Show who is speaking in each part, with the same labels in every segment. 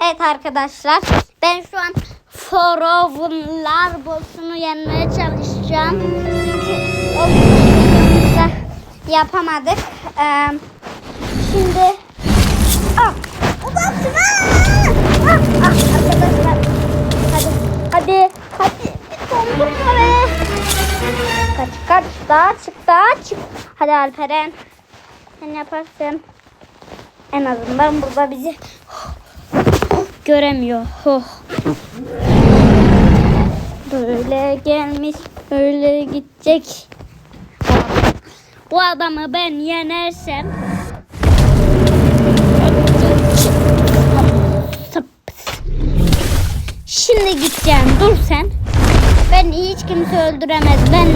Speaker 1: Evet arkadaşlar ben şu an Forovlar boss'unu yenmeye çalışacağım. Çünkü o yapamadık. Ee, şimdi ah, arkadaşlar hadi hadi hadi dondurma be. Kaç kaç daha çık daha çık. Hadi Alperen sen yaparsın. En azından burada bizi göremiyor. Oh. Böyle gelmiş, böyle gidecek. Bu adamı ben yenersem Şimdi gideceğim. Dur sen. Ben hiç kimse öldüremez. Ben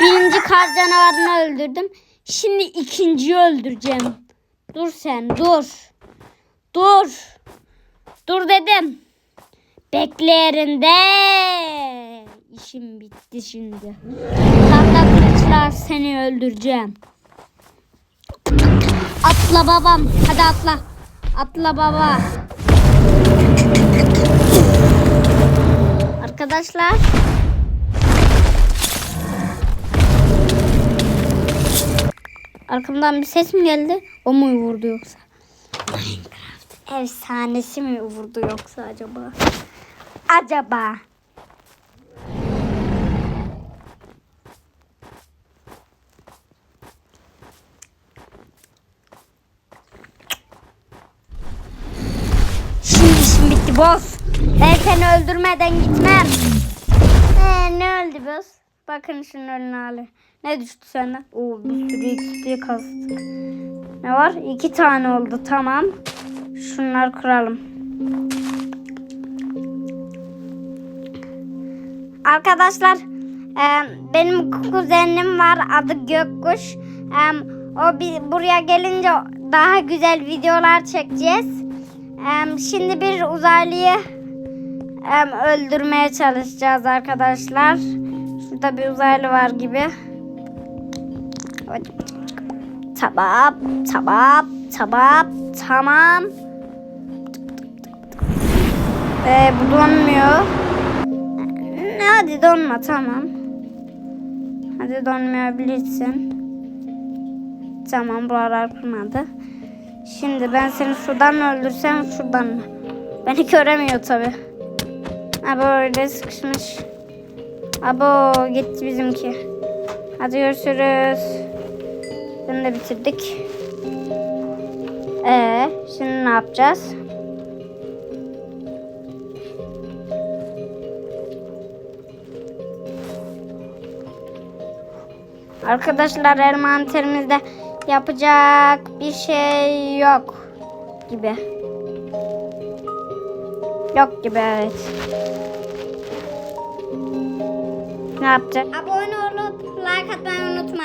Speaker 1: birinci kar canavarını öldürdüm. Şimdi ikinciyi öldüreceğim. Dur sen dur. Dur. Dur dedim. Bekle yerinde. İşim bitti şimdi. Tahta kılıçla seni öldüreceğim. Atla babam. Hadi atla. Atla baba. Arkadaşlar. Arkamdan bir ses mi geldi? O mu vurdu yoksa? Minecraft efsanesi mi vurdu yoksa acaba? Acaba. Şimdi işim bitti boss. Ben seni öldürmeden gitmem. Ee, ne öldü boss? Bakın şunun önüne hali. Ne düştü senden? Oo bir sürü XP kastık. Ne var? İki tane oldu tamam. Şunları kıralım. Arkadaşlar e, benim kuzenim var adı Gökkuş. E, o bir, buraya gelince daha güzel videolar çekeceğiz. E, şimdi bir uzaylıyı e, öldürmeye çalışacağız arkadaşlar. Şurada bir uzaylı var gibi. Tamam, tamam, tamam, tamam. Ee, bu donmuyor. Ne, Hadi donma tamam. Hadi donmayabilirsin. Tamam buralar kırmadı. Şimdi ben seni şuradan öldürsem şuradan mı? Beni göremiyor tabi. Ha böyle sıkışmış. Abo gitti bizimki. Hadi görüşürüz. Bunu da bitirdik. Ee, şimdi ne yapacağız? Arkadaşlar envanterimizde yapacak bir şey yok gibi. Yok gibi evet. Ne yapacağız? Abone olup like atmayı unutmayın.